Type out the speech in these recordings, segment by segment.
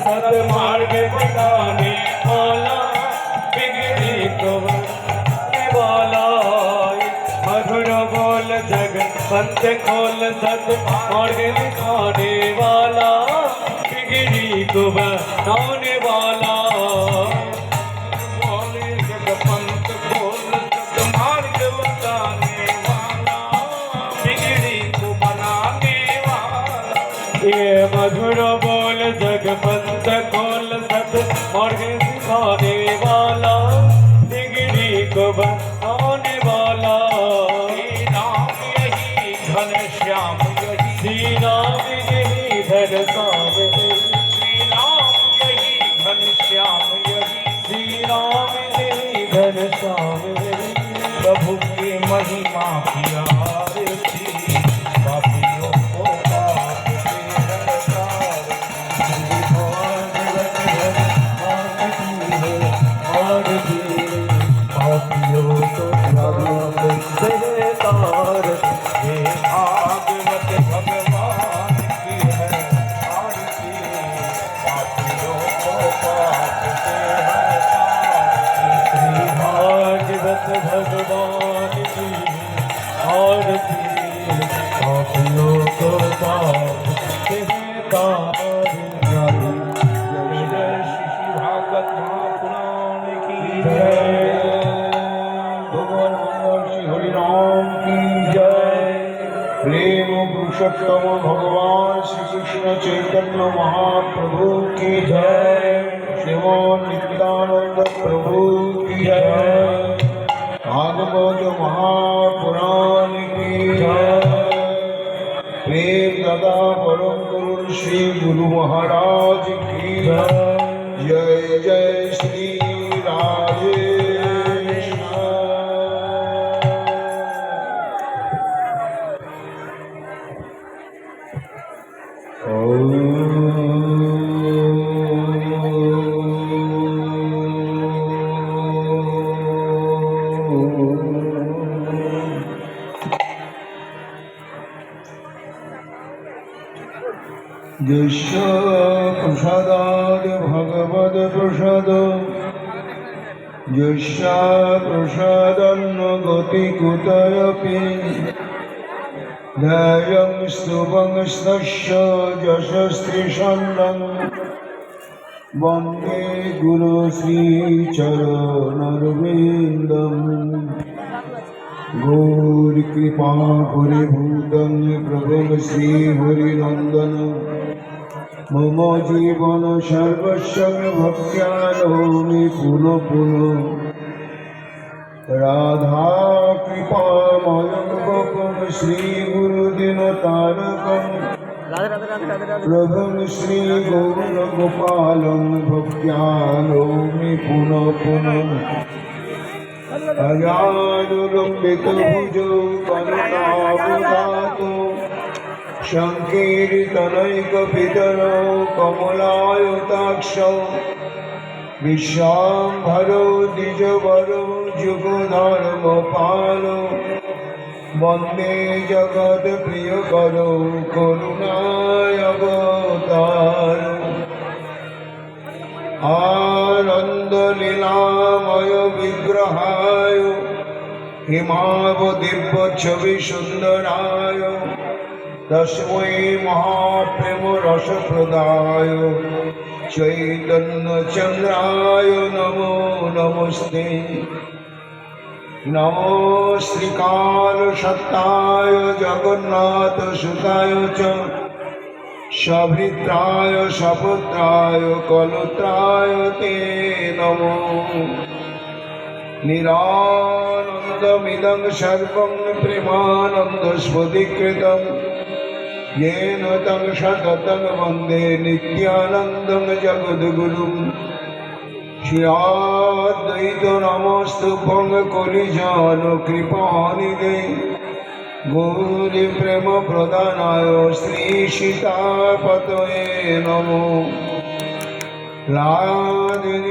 सतमार्ग बताने वाला बिगड़ी को वाला मधुर बोल खोल वाला बिगड़ी को बनाने वाला। पुरुषोत्तम भगवान श्री कृष्ण चैतन्य महाप्रभु की जय। श्रीमान नित्यानंद प्रभु की जय। भागवत महापुराण की जय। प्रेम दादा परम गुरु श्री गुरु महाराज की जय। जय जय श्री राजेश। यस्य प्रसादात् भगवत्प्रसाद यस्य प्रसादन्न गतिकुतयपि ধ্যায়ং স্তবংস্তস্য যশস্ত্রী সন্নং বন্দে গুরু শ্রীচরণরবিন্দম গৌরকৃপা হরিভূতং প্রভুং শ্রীহরিনন্দন মম জীবন সর্বস্ব ভক্ত্যা নৌমি পুনঃ পুনঃ राधा कृपामयं गोपं श्रीगुरुदिनतारकम् प्रभुं श्रीगौरगोपालं भक्त्यालोमि पुनः पुनः अजानुलम्बितभुजौ कनकावदातु सङ्कीर्तनैकपितरौ कमलायुताक्षौ বিশ্বাম্ভর দ্বিজ বর যুগ ধর্ম পাল বন্দে জগৎ প্রিয় কর, করুণায় আনন্দ লীলাময় বিগ্রহায় হিমাব দিব্য ছবি সুন্দরায় তস্মৈ মহাপ্রেম রসপ্রদায় চৈতন্য চন্দ্রায় নম নমস্তে। নম শ্রীকাল সত্তায় জগন্নাথ সুতায় চ। সভৃত্রায় সপত্রায়, কলত্রায় তে নমো। নিরানন্দমিদং সর্বং প্রেমানন্দস্ফুতিকৃতম। येन तं सततं वन्दे नित्यानन्दं जगद्गुरुं श्रियाद्वैतनमस्तुभं कुलिजानुकृपानिदे गौरिप्रेमप्रदानाय श्रीसीतापतये नमो राजनिस्वरूपाय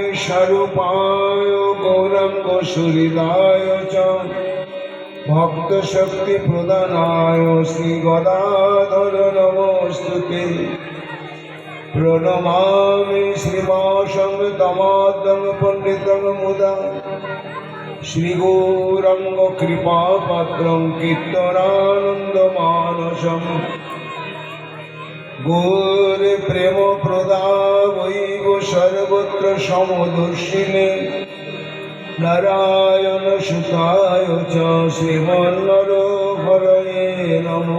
गौरङ्गसुहृदाय च ভক্ত শক্তি প্রদানায় শ্রী গদাধর নমস্তুতে। প্রণমামি শ্রীবাসং তমাদং পণ্ডিতং মুদা। শ্রীগৌরঙ্গ কৃপাপাত্রং কীর্তনানন্দমানসম গৌর প্রেম প্রদা বৈব সর্বত্র সমদর্শিনে। নারায়ণ সুতায় চ শ্রীমন্নর হরয়ে নম।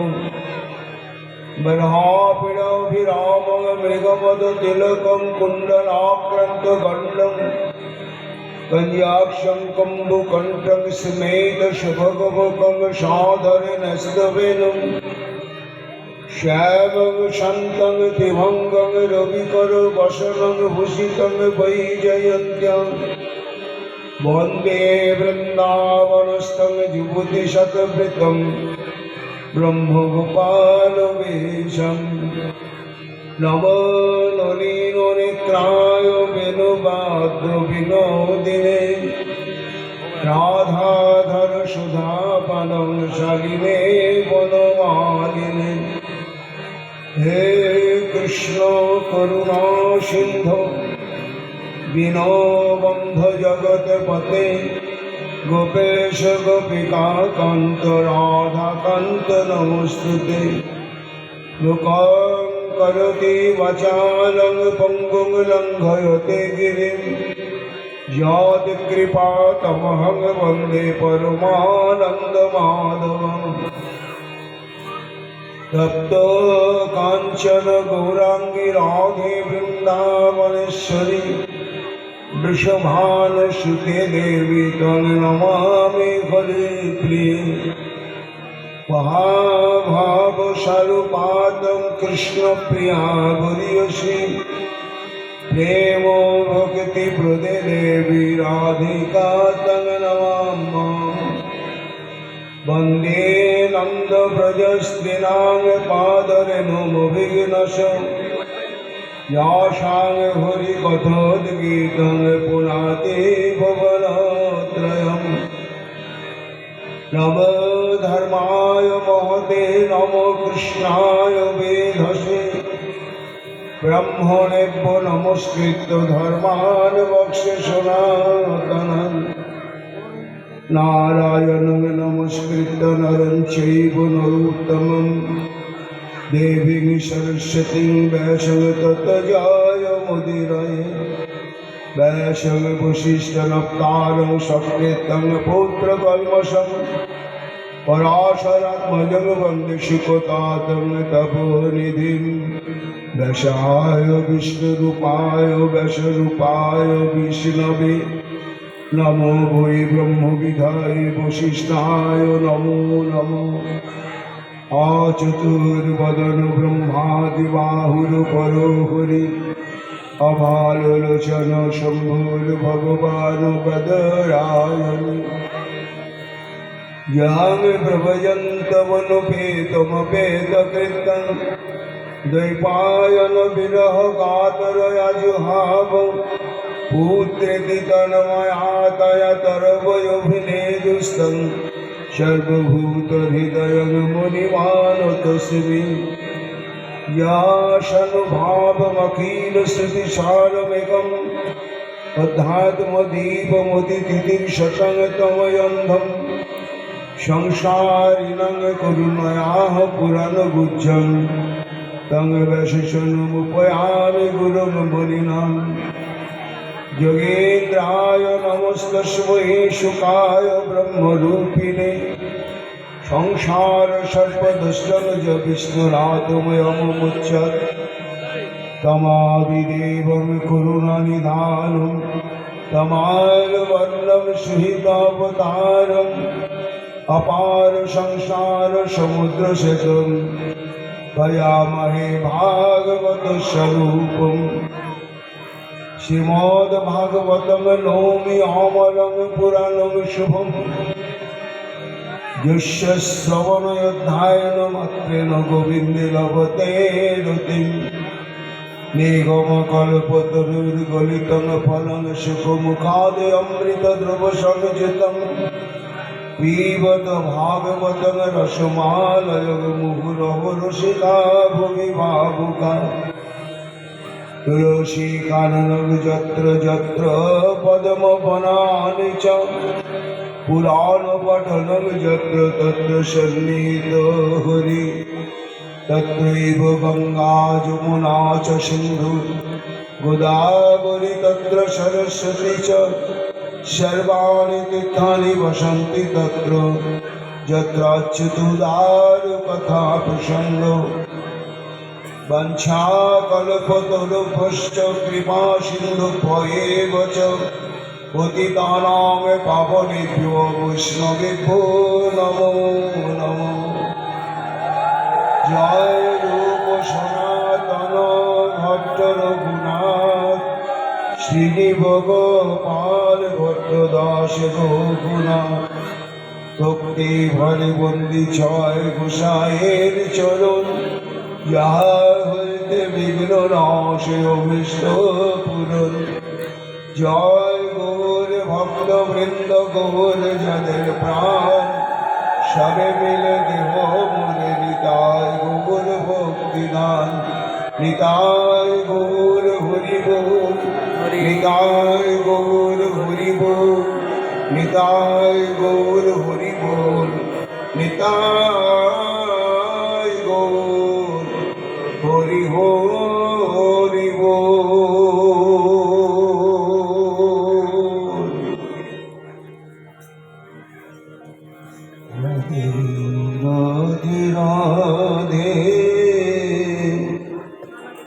ব্রহ্মপিড়ভিরামং মৃগমদ তিলকং কুণ্ডলাক্রান্ত গণ্ডং কন্যাক্ষং কম্বুকণ্ঠং স্মেত শুভগবকং সাধরে নস্তবেনুম শ্যামং শান্তং তিভঙ্গং রবিকর বসনং ভূষিতং বৈজয়ন্ত্যং নব নলিন নেত্রায় বেণুবাদ্র বিনোদিনে রাধাধর সুধা পালং শালিনে বনমালিনে। হে কৃষ্ণ করুণা সিন্ধু। দীনবন্ধ জগৎপতে গোপেশ গোপিকা কান্ত রাধাকান্ত নমস্তুতে। লোকং করতি বাচালং পঙ্গুং লঙ্ঘয়তে গিরিম তমহং বন্দে পরমানন্দ মাধবম তপ্ত কাঞ্চন গৌরাঙ্গী রাধে বৃন্দাবনেশ্বরী। वृषभानुसुते देवी त्वं नमामि हरे प्रिये महाभावस्वरूपातं कृष्णप्रिया गुर्यसि प्रेम भक्तिप्रदे देवी राधिका तं नमामि वन्दे नन्दव्रजस्त्रीणां पादरेणुमभिघ्नश यासां हरिकथोद्गीतं पुनाति भुवनत्रयम् नम धर्माय महते नम कृष्णाय वेधसे ब्रह्मणेभ्यो नमस्कृत्य धर्मान् वक्ष्य सनातनम् नारायणं नमस्कृत्य नरं चैव नरोत्तमम् দেবীং সরস্বতীং ব্যাসং তত জয় মুদিরয়। ব্যাসং বশিষ্ঠনপ্তারং সক্রেতং পৌত্রকল্মষং পরাশরাত্মজং বন্দে সুকতাতং তপনিধিং দশায় বিষ্ণুরূপায় ব্যাসরূপায় বিষ্ণবে। নমো ভৈ ব্রহ্মবিধায় বশিষ্ঠায় নমো নমো। অচতুর্বদন ব্রহ্মাদিবাহুরপর হরি অভালোচন শম্ভুর ভগবান বদরায়ণী યામ પ્રભજંતમનુપેતમપેતકૃતં દ્વૈપાયન વિરહ કાતરયાજુહાવ પુત્રેતિ તન્મયાતયતરવયોભિનેદુસ્તં मुनिमानतस्मि याशनुभावमखिलश्रुतिसारमेकम् अध्यात्मदीपमतिथितिर्शतं तमयन्धम् संसारिणं करुणयाः पुराणगुच्छं तं वैशिषनुमुपयामि गुरुं मुनिनाम् যোগেন্দ্রায় নমস্তস্মৈ শুকায় ব্রহ্মরূপিণে। সংসার সর্বদুষ্টনুজ বিষ্ণুরাতময়মুচ্চ তমাদিদেবং করুণা নিধানম। তমালবর্ণম সুহিতাবতারম। অপার সংসার সমুদ্র সেতুম। ভয়ামহে ভাগবত স্বরূপম। শ্রীমদ ভাগবত নৌমি অমলং পুরাণং শুভম যস্য শ্রবণয়োধ্যায়ন মাত্রেণ গোবিন্দে লভতে রতিম নিগমকল্পতরুর্গলিতং ফলং সুখমুখাদে অমৃতদ্রব সংযুতম পিবত ভাগবত রসমালয় মুহুর রসিকা ভুবি ভাবুকা রসিকানন যত্র যত্র পদম বনানি চ পুরাণ পঠনম যত্র তত্র সন্নিহিত হরি তত্রৈব গঙ্গা যমুনা চ সিন্ধু গোদাবরী তত্র সরস্বতী চ সর্বাণি তীর্থানি বসন্তি তত্র যত্রাচ্যুতুদার কথা প্রসঙ্গ वञ्छाकल्पतरुभश्च कृपा सिन्धुभ्येव च पतितानां पावनेभ्यो वैष्णवेभ्यो नमो नमो জয় রূপ সনাতন ভট্ট রঘুনাথ শ্রী ভগপাল ভট্ট দাস রঘুনাথ ভক্তি ভরে বন্দি ছয় গোসাইয়ের চরণ যাহা হইতে বিঘ্ন নাশে অমিষ্ট পূরণ জয় গৌর ভক্ত বৃন্দ গৌর যাদের প্রাণ, সবে মিলে দেহ মনে নিতায় গৌর ভক্তি দান। নিতায় গৌর হরি বল নিতায় গৌর হরি বল নিতায় গৌর হরি নিতায়